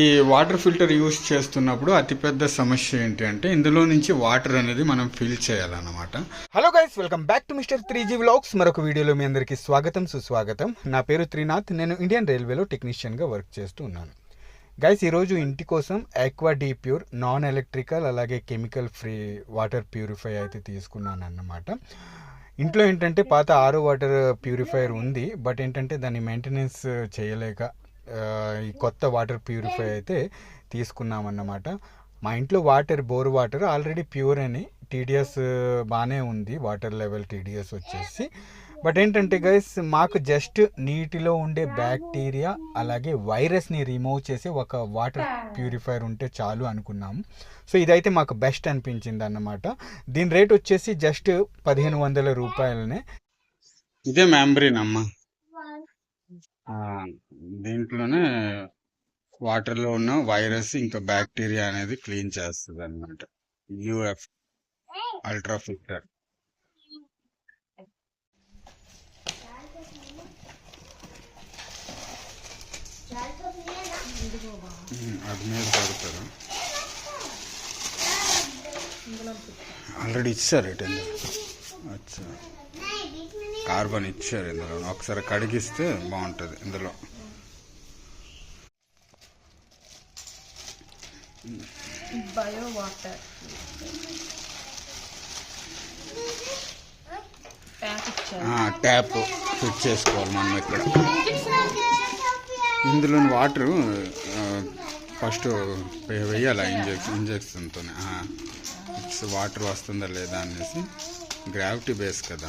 ఈ water filter use చేస్తున్నప్పుడు అతిపెద్ద సమస్య ఏంటి అంటే ఇందులో నుంచి వాటర్ అనేది మనం ఫిల్ చేయాలన్నమాట. Hello guys welcome back to mister three G vlogs మరొక వీడియోలో మీ అందరికీ స్వాగతం సుస్వాగతం. నా పేరు త్రినాథ్. నేను ఇండియన్ రైల్వేలో టెక్నీషియన్గా వర్క్ చేస్తూ ఉన్నాను. గైస్ ఈరోజు ఇంటి కోసం aqua D pure non electrical అలాగే కెమికల్ ఫ్రీ వాటర్ ప్యూరిఫై అయితే తీసుకున్నాను అన్నమాట. ఇంట్లో ఏంటంటే పాత ఆరో వాటర్ ప్యూరిఫైయర్ ఉంది బట్ ఏంటంటే దాన్ని మెయింటెనెన్స్ చేయలేక ఈ కొత్త వాటర్ ప్యూరిఫై అయితే తీసుకున్నామన్నమాట. మా ఇంట్లో water bore water already pure అని టీడీఎస్ బాగానే ఉంది. వాటర్ లెవెల్ టీడీఎస్ వచ్చేసి. బట్ ఏంటంటే గైస్ మాకు జస్ట్ నీటిలో ఉండే బ్యాక్టీరియా అలాగే వైరస్ని రిమూవ్ చేసే ఒక వాటర్ ప్యూరిఫైయర్ ఉంటే చాలు అనుకున్నాము సో ఇదైతే మాకు బెస్ట్ అనిపించింది అన్నమాట దీని రేట్ వచ్చేసి జస్ట్ పదిహేను వందల రూపాయలనే. ఇదే మెంబ్రెయిన్ అమ్మా. దీంట్లోనే వాటర్లో ఉన్న వైరస్ ఇంకా బ్యాక్టీరియా అనేది క్లీన్ చేస్తుంది అనమాట యూఎఫ్ అల్ట్రా ఫిల్టర్. అది మీద పడతారు? ఆల్రెడీ ఇచ్చారు అచ్చా. కార్బన్ ఇచ్చారు ఇందులో. ఒకసారి కడిగిస్తే బాగుంటుంది ఇందులో. బయో వాటర్ ట్యాప్ ఫిట్ చేసుకోవాలి మనం ఇక్కడ. ఇందులో వాటర్ ఫస్ట్ వేయాలి ఇంజెక్షన్ ఇంజెక్షన్తో వాటర్ వస్తుందా లేదా అనేసి గ్రావిటీ బేస్ కదా.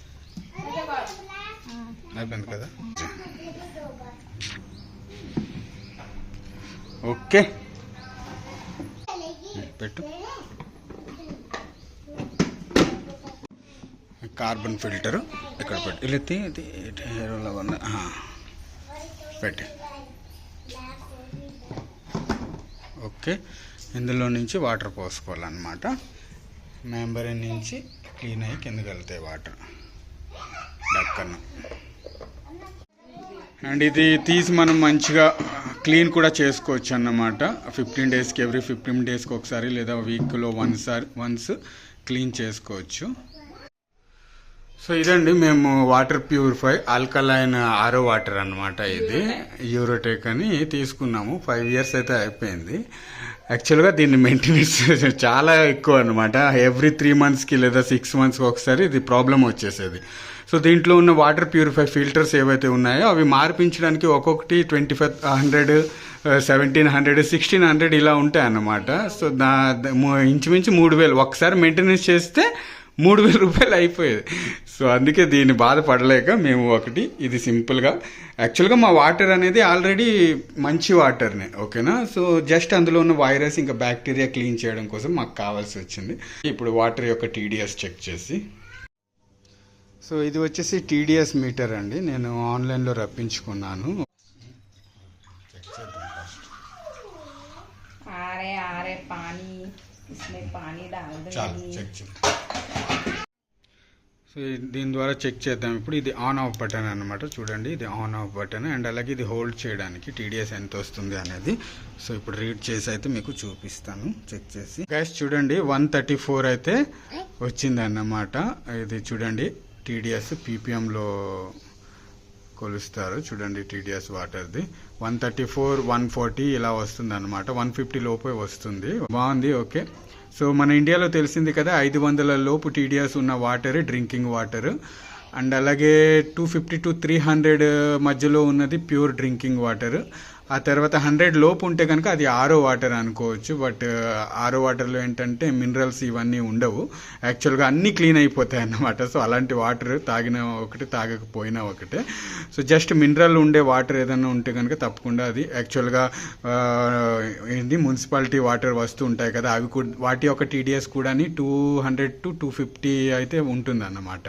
అయిపోయింది కదా? ఓకే. పెట్టు. కార్బన్ ఫిల్టర్ ఇక్కడ పెట్టి. ఇది ఇది హెయిర్లో ఉన్న పెట్టి. ఓకే. ఇందులో నుంచి వాటర్ పోసుకోవాలన్నమాట. మెంబరిన్ నుంచి క్లీన్ అయ్యి కిందకి వెళ్తాయి వాటర్. డక్కను అండ్ ఇది తీసి మనం మంచిగా క్లీన్ కూడా చేసుకోవచ్చు అన్నమాట ఫిఫ్టీన్ డేస్కి ఎవ్రీ ఫిఫ్టీన్ డేస్కి ఒకసారి లేదా వీక్లో వన్స్ వన్స్ క్లీన్ చేసుకోవచ్చు. సో ఇదండి మేము water purify alkaline RO water అన్నమాట ఇది. యూరోటెక్ అని తీసుకున్నాము. ఫైవ్ ఇయర్స్ అయితే అయిపోయింది. యాక్చువల్గా దీన్ని మెయింటెనెన్స్ చాలా ఎక్కువ అనమాట ఎవ్రీ త్రీ మంత్స్కి లేదా సిక్స్ మంత్స్కి ఒకసారి ఇది ప్రాబ్లం వచ్చేసేది. సో దీంట్లో ఉన్న వాటర్ ప్యూరిఫై ఫిల్టర్స్ ఏవైతే ఉన్నాయో అవి మార్పించడానికి ఒక్కొక్కటి twenty five hundred seventeen hundred sixteen hundred ఇలా ఉంటాయి అన్నమాట సో దా ఇంచుమించు మూడు వేలు. ఒకసారి మెయింటెనెన్స్ చేస్తే మూడు వేల రూపాయలు అయిపోయేది సో అందుకే దీన్ని బాధపడలేక మేము ఒకటి ఇది సింపుల్గా యాక్చువల్గా మా వాటర్ అనేది ఆల్రెడీ మంచి వాటర్నే ఓకేనా సో జస్ట్ అందులో ఉన్న వైరస్ ఇంకా బ్యాక్టీరియా క్లీన్ చేయడం కోసం మాకు కావాల్సి వచ్చింది ఇప్పుడు వాటర్ యొక్క టీడీఎస్ చెక్ చేసి సో ఇది వచ్చేసి టీడీఎస్ మీటర్ అండి నేను ఆన్లైన్లో రప్పించుకున్నాను आ रहे आ रहे पानी इसमें पानी डाल చాలు देंगे చెక్ చేద్దాం సో దీని ద్వారా చెక్ చేద్దాం. ఇప్పుడు ఇది ఆన్ ఆఫ్ బటన్ అన్నమాట. చూడండి ఇది ఆన్ ఆఫ్ బటన్ అండ్ అలాగే ఇది హోల్డ్ చేయడానికి టీడీఎస్ ఎంత వస్తుంది అనేది. సో ఇప్పుడు రీడ్ చేసి అయితే మీకు చూపిస్తాను. చెక్ చేసి. గ్యాస్ చూడండి వన్ థర్టీ ఫోర్ అయితే వచ్చింది అన్నమాట ఇది చూడండి టీడీఎస్ పీపీఎంలో కొలుస్తారు. చూడండి TDS వాటర్ది. One thirty four one forty ఇలా వస్తుంది అనమాట వన్ ఫిఫ్టీ లోపే వస్తుంది. బాగుంది ఓకే. సో మన ఇండియాలో తెలిసింది కదా ఐదు వందల లోపు టీడీఎస్ ఉన్న వాటర్ డ్రింకింగ్ వాటర్. అండ్ అలాగే two fifty to three hundred మధ్యలో ఉన్నది ప్యూర్ డ్రింకింగ్ వాటర్. ఆ తర్వాత హండ్రెడ్ లోపు ఉంటే కనుక అది ఆరో వాటర్ అనుకోవచ్చు. బట్ uh, ఆరో వాటర్లో ఏంటంటే మినరల్స్ ఇవన్నీ ఉండవు. యాక్చువల్గా అన్నీ క్లీన్ అయిపోతాయి అన్నమాట. సో అలాంటి వాటర్ తాగిన ఒకటి తాగకపోయినా ఒకటే. సో జస్ట్ మినరల్ ఉండే వాటర్ ఏదైనా ఉంటే కనుక తప్పకుండా అది యాక్చువల్గా uh, ఏంటి మున్సిపాలిటీ వాటర్ వస్తూ ఉంటాయి కదా అవి కూడా వాటి యొక్క టీడీఎస్ కూడా two hundred to two fifty అయితే ఉంటుంది అన్నమాట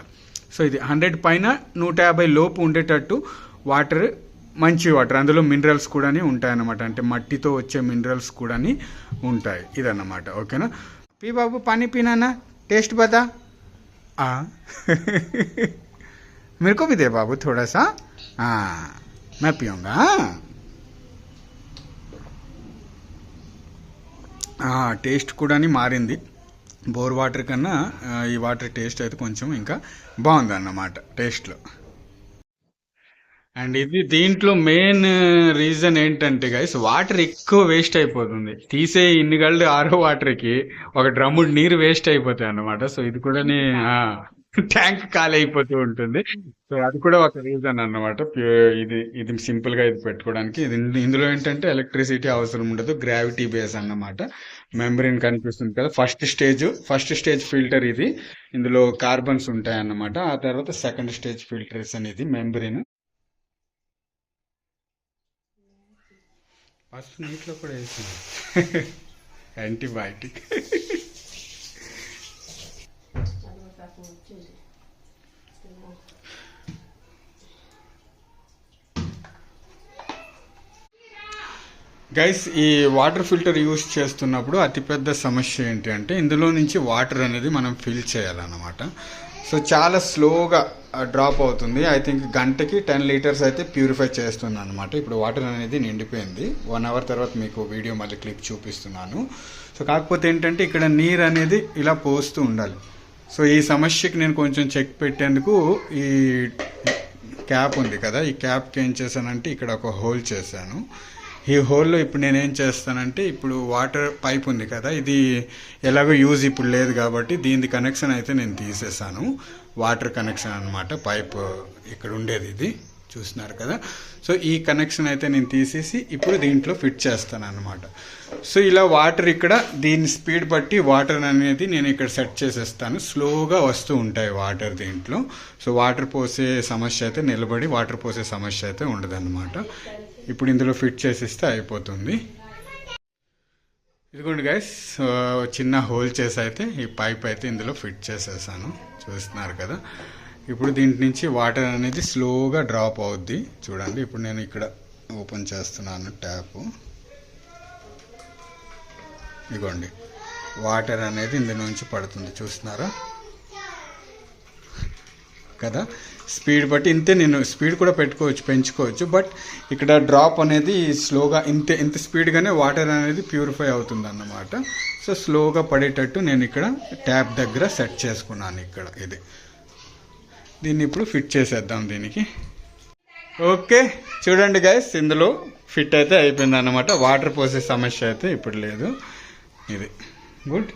సో ఇది హండ్రెడ్ పైన నూట యాభై లోపు ఉండేటట్టు వాటర్ మంచి వాటర్ అందులో మినరల్స్ కూడా ఉంటాయి అన్నమాట అంటే మట్టితో వచ్చే మినరల్స్ కూడా ఉంటాయి ఇదన్నమాట ఓకేనా పీ బాబు పానీ పీనానా టేస్ట్ బతా ఆ मेरे को भी दे बाबू थोड़ा सा हाँ मैं पीऊँगा టేస్ట్ కూడా మారింది బోర్ వాటర్ కన్నా ఈ వాటర్ టేస్ట్ అయితే కొంచెం ఇంకా బాగుంది అన్నమాట టేస్ట్లో. అండ్ ఇది దీంట్లో మెయిన్ రీజన్ ఏంటంటే గైస్ వాటర్ ఎక్కువ వేస్ట్ అయిపోతుంది. తీసే ఇన్ని గళ్ళు ఆరో వాటర్కి ఒక డ్రమ్ము నీరు వేస్ట్ అయిపోతాయి అన్నమాట. సో ఇది కూడా ట్యాంక్ ఖాళీ అయిపోతూ ఉంటుంది. సో అది కూడా ఒక రీజన్ అన్నమాట. ప్యూ- ఇది ఇది సింపుల్గా ఇది పెట్టుకోవడానికి. ఇది ఇందులో ఏంటంటే ఎలక్ట్రిసిటీ అవసరం ఉండదు. గ్రావిటీ బేస్ అన్నమాట. మెంబ్రెయిన్ కనిపిస్తుంది కదా. First stage first stage filter ఇది. ఇందులో కార్బన్స్ ఉంటాయి అన్నమాట ఆ తర్వాత సెకండ్ స్టేజ్ ఫిల్టర్స్ అనేది మెంబ్రెయిన్ ఫస్ట్ నీటిలో కూడా వేసింది యాంటీబయాటిక్ గైస్ ఈ వాటర్ ఫిల్టర్ యూస్ చేస్తున్నప్పుడు అతిపెద్ద సమస్య ఏంటి అంటే ఇందులో నుంచి వాటర్ అనేది మనం ఫిల్ చేయాలన్నమాట. సో చాలా స్లోగా డ్రాప్ అవుతుంది. ఐ థింక్ గంటకి టెన్ లీటర్స్ అయితే ప్యూరిఫై చేస్తుంది అనమాట ఇప్పుడు వాటర్ అనేది నిండిపోయింది. వన్ అవర్ తర్వాత మీకు వీడియో మళ్ళీ క్లిప్ చూపిస్తున్నాను. సో కాకపోతే ఏంటంటే ఇక్కడ నీరు అనేది ఇలా పోస్తూ ఉండాలి. సో ఈ సమస్యకి నేను కొంచెం చెక్ పెట్టేందుకు ఈ క్యాప్ ఉంది కదా. ఈ క్యాప్కి ఏం చేశానంటే ఇక్కడ ఒక హోల్ చేశాను. ఈ హోల్లో ఇప్పుడు నేనేం చేస్తానంటే ఇప్పుడు వాటర్ పైప్ ఉంది కదా. ఇది ఎలాగో యూజ్ ఇప్పుడు లేదు కాబట్టి దీని కనెక్షన్ అయితే నేను తీసేసాను వాటర్ కనెక్షన్ అన్నమాట పైప్ ఇక్కడ ఉండేది ఇది. చూస్తున్నారు కదా. సో ఈ కనెక్షన్ అయితే నేను తీసేసి ఇప్పుడు దీంట్లో ఫిట్ చేస్తాను అనమాట సో ఇలా వాటర్ ఇక్కడ దీని స్పీడ్ బట్టి వాటర్ అనేది నేను ఇక్కడ సెట్ చేసేస్తాను. స్లోగా వస్తూ ఉంటాయి వాటర్ దీంట్లో. సో వాటర్ పోసే సమస్య అయితే నిలబడి వాటర్ పోసే సమస్య అయితే ఉండదన్నమాట. ఇప్పుడు ఇందులో ఫిట్ చేసేస్తే అయిపోతుంది. ఇదిగోండి గైస్ చిన్న హోల్ చేసి అయితే ఈ పైప్ అయితే ఇందులో ఫిట్ చేసేసాను. చూస్తున్నారు కదా. ఇప్పుడు దీంట్ నుంచి వాటర్ అనేది స్లోగా డ్రాప్ అవుద్ది. చూడండి ఇప్పుడు నేను ఇక్కడ ఓపెన్ చేస్తున్నాను ట్యాప్. ఇదిగోండి వాటర్ అనేది ఇందు నుంచి పడుతుంది చూస్తున్నారా? కదా? స్పీడ్ బట్టి ఇంతే నేను స్పీడ్ కూడా పెట్టుకోవచ్చు పెంచుకోవచ్చు బట్ ఇక్కడ డ్రాప్ అనేది స్లోగా ఇంతే ఇంత స్పీడ్గానే వాటర్ అనేది ప్యూరిఫై అవుతుంది అన్నమాట సో స్లోగా పడేటట్టు నేను ఇక్కడ ట్యాప్ దగ్గర సెట్ చేసుకున్నాను ఇక్కడ ఇది. దీన్ని ఇప్పుడు ఫిట్ చేసేద్దాం దీనికి. ఓకే చూడండి గైస్ ఇందులో ఫిట్ అయితే అయిపోయింది అనమాట వాటర్ పోసే సమస్య అయితే ఇప్పుడు లేదు. ఇది. గుడ్